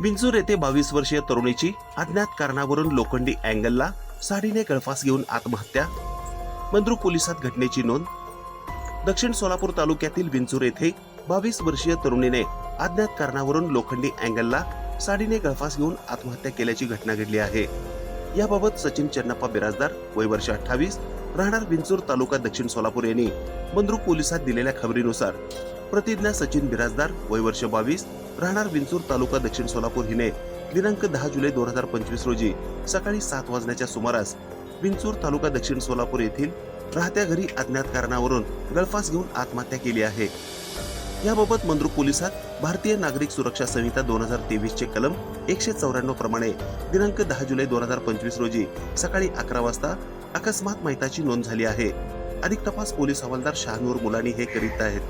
विंचूर येथे बावीस वर्षीय तरुणीची अज्ञात कारणावरून लोखंडी अँगलला साडीने गळफास घेऊन आत्महत्या मंद्रुप पोलिसात घटनेची नोंद. दक्षिण सोलापूर तालुक्यातील विंचूर येथे बावीस वर्षीय तरुणीने अज्ञात कारणावरून लोखंडी अँगलला साडीने गळफास घेऊन आत्महत्या केल्याची घटना घडली आहे. याबाबत सचिन चन्नप्पा बिराजदार वय वर्ष अठ्ठावीस राहणार विंचूर तालुका दक्षिण सोलापूर यांनी मंद्रुप पोलिसात दिलेल्या खबरीनुसार प्रतिज्ञा सचिन बिराजदार वय वर्ष बावीस राहणार विंचूर तालुका दक्षिण सोलापूर हिने दिनांक दहा जुलै दोन हजार पंचवीस रोजी सकाळी सात वाजण्याच्या सुमारास विंचूर तालुका दक्षिण सोलापूर येथील राहत्या घरी अज्ञात कारणावरून गळफास घेऊन आत्महत्या केली आहे. याबाबत मंद्रुप पोलिसात भारतीय नागरिक सुरक्षा संहिता दोन हजार तेवीस चे कलम एकशे चौऱ्याण्णव प्रमाणे दिनांक दहा जुलै दोन हजार पंचवीस रोजी सकाळी अकरा वाजता अकस्मात माहिताची नोंद झाली आहे. अधिक तपास पोलीस हवालदार शहानूर मुलानी हे करीत आहेत.